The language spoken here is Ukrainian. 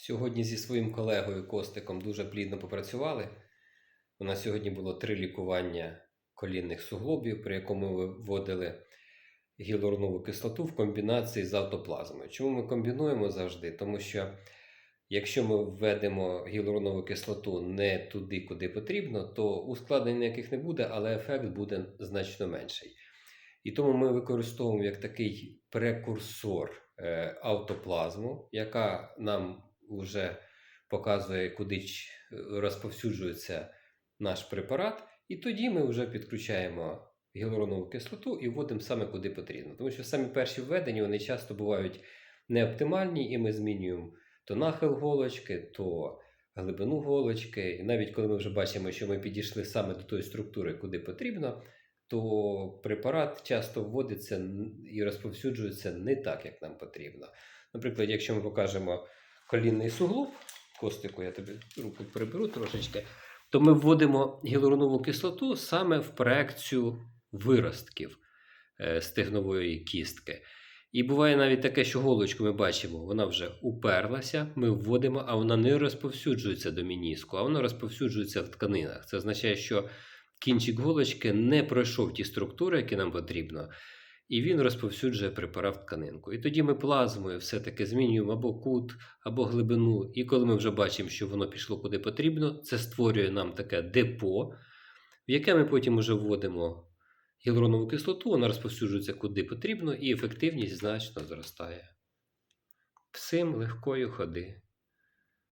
Сьогодні зі своїм колегою Костиком дуже плідно попрацювали. У нас сьогодні було три лікування колінних суглобів, при якому ми вводили гіалуронову кислоту в комбінації з автоплазмою. Чому ми комбінуємо завжди? Тому що якщо ми введемо гіалуронову кислоту не туди, куди потрібно, то ускладнень ніяких не буде, але ефект буде значно менший. І тому ми використовуємо як такий прекурсор е, автоплазму, яка нам вже показує, куди розповсюджується наш препарат, і тоді ми вже підключаємо гіалуронову кислоту і вводимо саме куди потрібно. Тому що самі перші введення вони часто бувають неоптимальні, і ми змінюємо то нахил голочки, то глибину голочки. І навіть коли ми вже бачимо, що ми підійшли саме до тої структури, куди потрібно, то препарат часто вводиться і розповсюджується не так, як нам потрібно. Наприклад, якщо ми покажемо колінний суглоб, костику, я тобі руку приберу трошечки, то ми вводимо гіалуронову кислоту саме в проекцію виростків е, стегнової кістки. І буває навіть таке, що голочку ми бачимо, вона вже уперлася, ми вводимо, а вона не розповсюджується до мініску, а вона розповсюджується в тканинах. Це означає, що кінчик голочки не пройшов ті структури, які нам потрібно, і він розповсюджує препарат в тканинку. І тоді ми плазмою все-таки змінюємо або кут, або глибину. І коли ми вже бачимо, що воно пішло куди потрібно, це створює нам таке депо, в яке ми потім вже вводимо гіалуронову кислоту, вона розповсюджується куди потрібно, і ефективність значно зростає. Всім легкої ходи.